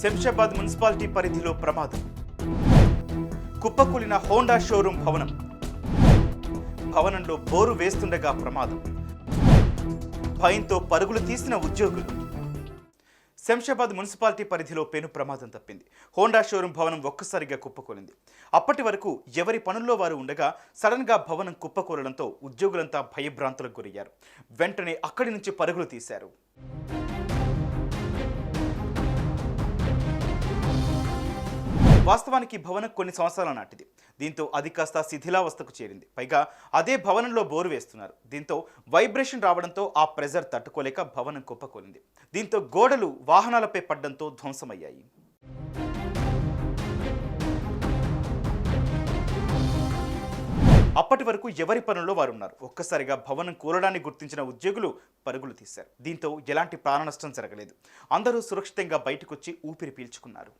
Shamshabad municipality పరిధిలో ప్రమాదం. కుప్పకూలిన Honda showroom భవనం. భవనంలో బోరు వేస్తుండగా ప్రమాదం. భయంతో పరుగులు తీసిన ఉద్యోగులు. శంషాబాద్ మున్సిపాలిటీ పరిధిలో పెను ప్రమాదం తప్పింది. హోండా షోరూం భవనం ఒక్కసారిగా కుప్పకూలింది. అప్పటి వరకు ఎవరి పనుల్లో వారు ఉండగా సడన్గా భవనం కుప్పకూలడంతో ఉద్యోగులంతా భయభ్రాంతులకు గురయ్యారు. వెంటనే అక్కడి నుంచి పరుగులు తీశారు. వాస్తవానికి భవనం కొన్ని సంవత్సరాల నాటిది. దీంతో అది కాస్త శిథిలావస్థకు చేరింది. పైగా అదే భవనంలో బోరు వేస్తున్నారు. దీంతో వైబ్రేషన్ రావడంతో ఆ ప్రెజర్ తట్టుకోలేక భవనం కుప్పకూలింది. దీంతో గోడలు వాహనాలపై పడ్డంతో ధ్వంసమయ్యాయి. అప్పటి వరకు ఎవరి పనుల్లో వారు ఉన్నారు ఒక్కసారిగా భవనం కూలడాన్ని గుర్తించిన ఉద్యోగులు పరుగులు తీశారు. దీంతో ఎలాంటి ప్రాణ నష్టం జరగలేదు. అందరూ సురక్షితంగా బయటకొచ్చి ఊపిరి పీల్చుకున్నారు.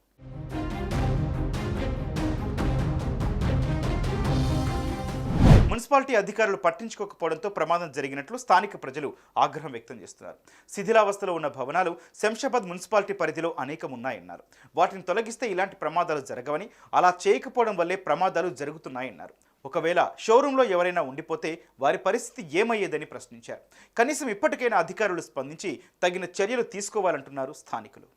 మున్సిపాలిటీ అధికారులు పట్టించుకోకపోవడంతో ప్రమాదం జరిగినట్లు స్థానిక ప్రజలు ఆగ్రహం వ్యక్తం చేస్తున్నారు. శిథిలావస్థలో ఉన్న భవనాలు శంషాబాద్ మున్సిపాలిటీ పరిధిలో అనేకం ఉన్నాయన్నారు వాటిని తొలగిస్తే ఇలాంటి ప్రమాదాలు జరగవని అలా చేయకపోవడం వల్లే ప్రమాదాలు జరుగుతున్నాయన్నారు. ఒకవేళ షోరూంలో ఎవరైనా ఉండిపోతే వారి పరిస్థితి ఏమయ్యేదని ప్రశ్నించారు. కనీసం ఇప్పటికైనా అధికారులు స్పందించి తగిన చర్యలు తీసుకోవాలంటున్నారు స్థానికులు.